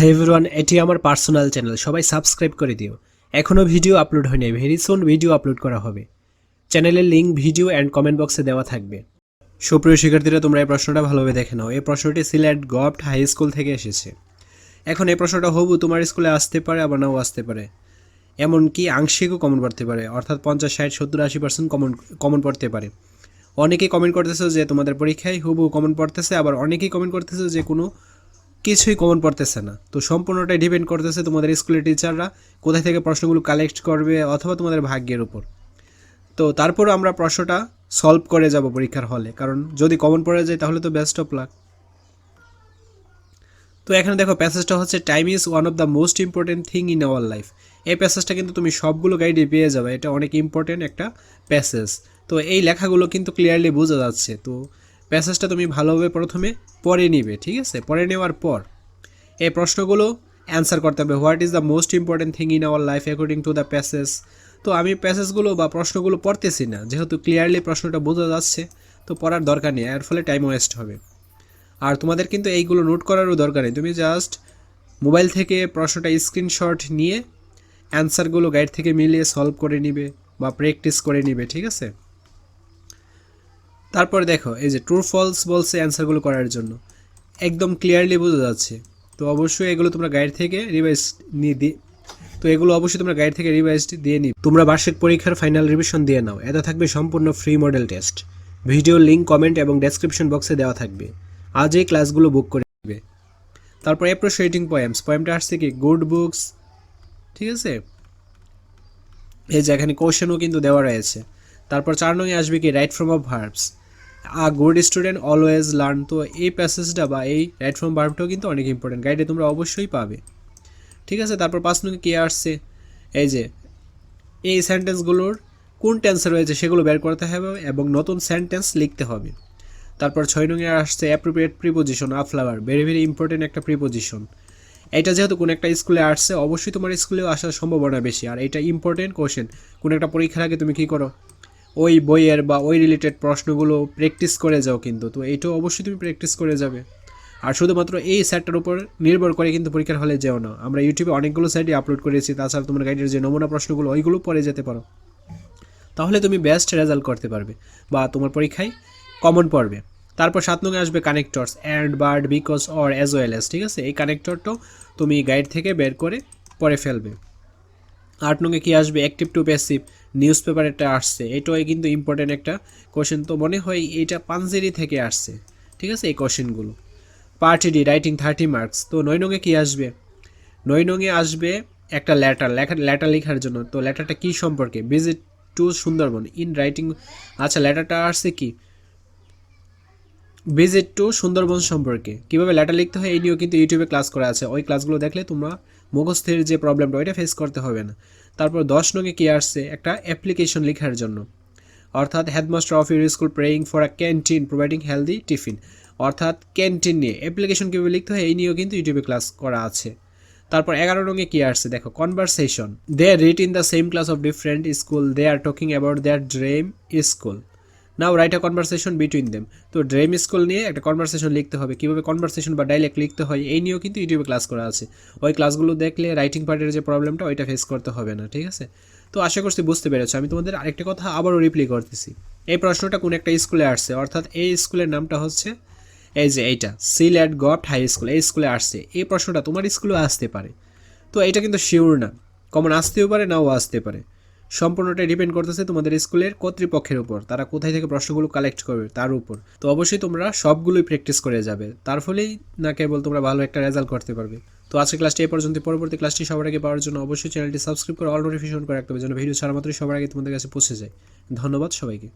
Hi everyone এটি আমার personal channel সবাই সাবস্ক্রাইব করে দিও। এখনও ভিডিও আপলোড হয়নি ভেরি সুন ভিডিও আপলোড করা হবে। চ্যানেলের লিঙ্ক ভিডিও অ্যান্ড কমেন্ট বক্সে দেওয়া থাকবে। সুপ্রিয় শিক্ষার্থীরা, তোমরা এই প্রশ্নটা ভালোভাবে দেখে নাও। এই প্রশ্নটি সিলেট গভট হাই স্কুল থেকে এসেছে। এখন এই প্রশ্নটা, হবু, তোমার স্কুলে আসতে পারে, আবার নাও আসতে পারে। এমনকি আংশিকও কমন পড়তে পারে, অর্থাৎ পঞ্চাশ, ষাট, সত্তর, আশি পার্সেন্ট কমন কমন পড়তে পারে। অনেকেই কমেন্ট করতেছে যে তোমাদের পরীক্ষায় হুবু কমন পড়তেছে আবার অনেকেই কমেন্ট করতেছে যে কোনো কিছুই কমন পড়তেছে না। তো সম্পূর্ণটাই ডিপেন্ড করতেছে তোমাদের স্কুলের টিচাররা কোথায় থেকে প্রশ্নগুলো কালেক্ট করবে অথবা তোমাদের ভাগ্যের উপর। তো তারপরও আমরা প্রশ্নটা সলভ করে যাব পরীক্ষার হলে কারণ যদি কমন পড়ে যায় তাহলে তো বেস্ট অফ লাক তো এখানে দেখো প্যাসেজটা হচ্ছে time is one of the most important thing in our life এই প্যাসেজটা কিন্তু তুমি সবগুলো গাইডে পেয়ে যাবে, এটা অনেক ইম্পর্টেন্ট একটা প্যাসেজ তো এই লেখাগুলো কিন্তু ক্লিয়ারলি বোঝা যাচ্ছে। তো প্যাসেজটা তুমি ভালোভাবে প্রথমে পড়ে নিবে, ঠিক আছে? পড়ে নেওয়ার পর এই প্রশ্নগুলো অ্যান্সার করতে হবে। What is the most important thing in our life according to the passage তো আমি প্যাসেজগুলো বা প্রশ্নগুলো পড়তেছি না, যেহেতু ক্লিয়ারলি প্রশ্নটা বোঝা যাচ্ছে, তো পড়ার দরকার নেই, এর ফলে টাইম ওয়েস্ট হবে। আর তোমাদের কিন্তু এইগুলো নোট করারও দরকার নেই। তুমি জাস্ট মোবাইল থেকে প্রশ্নটা স্ক্রিনশট নিয়ে অ্যান্সারগুলো গাইড থেকে মিলিয়ে সলভ করে নিবে বা প্র্যাকটিস করে নিবে, ঠিক আছে? তারপরে দেখো, এই যে ট্রু ফলস বলছে অ্যান্সারগুলো করার জন্য। একদম ক্লিয়ারলি বোঝা যাচ্ছে। তো অবশ্যই এগুলো তোমরা গাইড থেকে রিভাইজ নিয়ে দিয়ে তো এগুলো অবশ্যই তোমরা গাইড থেকে রিভাইজ দিয়ে নিবে তোমরা বার্ষিক পরীক্ষার ফাইনাল রিভিশন দিয়ে নাও। এতে থাকবে সম্পূর্ণ free model test video link comment এবং ডেসক্রিপশন বক্সে দেওয়া থাকবে। আজ এই ক্লাসগুলো বুক করে নেবে তারপর অ্যাপ্রোসিয়েটিং পোয়েমস পোয়েমটা আসছে কি? গুড বুকস ঠিক আছে? এই যে এখানে কোশ্চেনও কিন্তু দেওয়া রয়েছে। তারপর চার নঙে আসবে কি? Right form of verbs a good student always learn. তো এই প্যাসেজটা বা এই রাইট ফ্রম ভার্বটাও কিন্তু অনেক ইম্পর্টেন্ট। গাইডে তোমরা অবশ্যই পাবে। ঠিক আছে, তারপর পাঁচ নঙে কে আসছে? এই যে, এই সেন্টেন্সগুলোর কোন টেন্সে রয়েছে সেগুলো বের করতে হবে এবং নতুন সেন্টেন্স লিখতে হবে। তারপর ছয় নঙে আসছে appropriate preposition a flower very very important একটা প্রিপোজিশন এটা যেহেতু কোনো একটা স্কুলে আসছে, অবশ্যই তোমার স্কুলেও আসার সম্ভাবনা বেশি। আর এটা ইম্পর্টেন্ট কোশ্চেন কোনো একটা পরীক্ষার আগে তুমি কী করো? ওই বইয়ের বা ওই রিলেটেড প্রশ্নগুলো প্র্যাকটিস করে যাও কিন্তু। তো এইটাও অবশ্যই তুমি প্র্যাকটিস করে যাবে। আর শুধুমাত্র এই স্যারটার উপর নির্ভর করে কিন্তু পরীক্ষার হলে যেও না। আমরা ইউটিউবে অনেকগুলো সাইটে আপলোড করেছি, তাছাড়া তোমার গাইডের যে নমুনা প্রশ্নগুলো, ওইগুলো পরে যেতে পারো। তাহলে তুমি বেস্ট রেজাল্ট করতে পারবে বা তোমার পরীক্ষায় কমন পড়বে। তারপর সাত নঙ্গে আসবে connectors and bird because or as well as ঠিক আছে? এই কানেক্টরটাও তুমি গাইড থেকে বের করে পরে ফেলবে। আট নঙ্গে কী আসবে? Active to passive news paper একটা আসছে। এটাও কিন্তু ইম্পর্টেন্ট একটা কোশ্চেন তো মনে হয় এইটা পাঞ্জেরি থেকে আসছে। ঠিক আছে? এই কোশ্চেনগুলো part D writing thirty marks তো নয় নঙ্গে কী আসবে? নয় নঙ্গে আসবে একটা লেটার লেখা লেটার লেখার জন্য। তো লেটারটা কী সম্পর্কে? Visit to Sundarban. In writing আচ্ছা লেটারটা আসছে কি? ভিজিট টু সুন্দরবন সম্পর্কে। কীভাবে লেটার লিখতে হয়? এই নিয়েও কিন্তু ইউটিউবে ক্লাস করা আছে। ওই ক্লাসগুলো দেখলে তোমরা মুখস্থের যে প্রবলেমটা, ওইটা ফেস করতে হবে না। তারপর দশ নঙে কী আসছে? একটা অ্যাপ্লিকেশন লেখার জন্য। অর্থাৎ headmaster of your school praying for a canteen providing healthy tiffin অর্থাৎ ক্যান্টিন নিয়ে। অ্যাপ্লিকেশন কীভাবে লিখতে হয়? এই নিয়েও কিন্তু ইউটিউবে ক্লাস করা আছে। তারপর এগারো রঙে কী আসছে? দেখো conversation they read in the same class of different school they are talking about their dream school now write a conversation between them তো ড্রেম স্কুল নিয়ে একটা কনভারসেশন লিখতে হবে। কীভাবে কনভারসেশন বা ডাইলেক্ট লিখতে হয়, এই নিয়েও কিন্তু ইউটিউবে ক্লাস করা আছে। ওই ক্লাসগুলো দেখলে রাইটিং পার্টের যে প্রবলেমটা ওইটা ফেস করতে হবে না, ঠিক আছে? তো আশা করছি বুঝতে পেরেছ। আমি তোমাদের আরেকটা কথা আবারও রিপ্লাই করতেছি। এই প্রশ্নটা কোন একটা স্কুলে আসছে। অর্থাৎ এই স্কুলের নামটা হচ্ছে, এই যে এইটা সিলেট গভট হাই স্কুল এই স্কুলে আসছে। এই প্রশ্নটা তোমার স্কুলেও আসতে পারে। তো এটা কিন্তু শিওর না। কমন আসতেও পারে, নাও আসতে পারে। সম্পূর্ণটা ডিপেন্ড করতেছে তোমাদের স্কুলের কর্তৃপক্ষের উপর। তারা কোথায় থেকে প্রশ্নগুলো কালেক্ট করবে, তার উপর। তো অবশ্যই তোমরা সবগুলোই প্র্যাকটিস করে যাবে। তার ফলেই না কেবল তোমরা ভালো একটা রেজাল্ট করতে পারবে। তো আজকে ক্লাসটি এ পর্যন্ত। পরবর্তী ক্লাসটি সবার আগে পাওয়ার জন্য অবশ্যই চ্যানেলটি সাবস্ক্রাইব করে অল নোটিফিকেশন করে রাখতে হবে, যেন ভিডিও ছাড়া মাত্রই সবার আগে তোমাদের কাছে পৌঁছে যায়। ধন্যবাদ সবাইকে।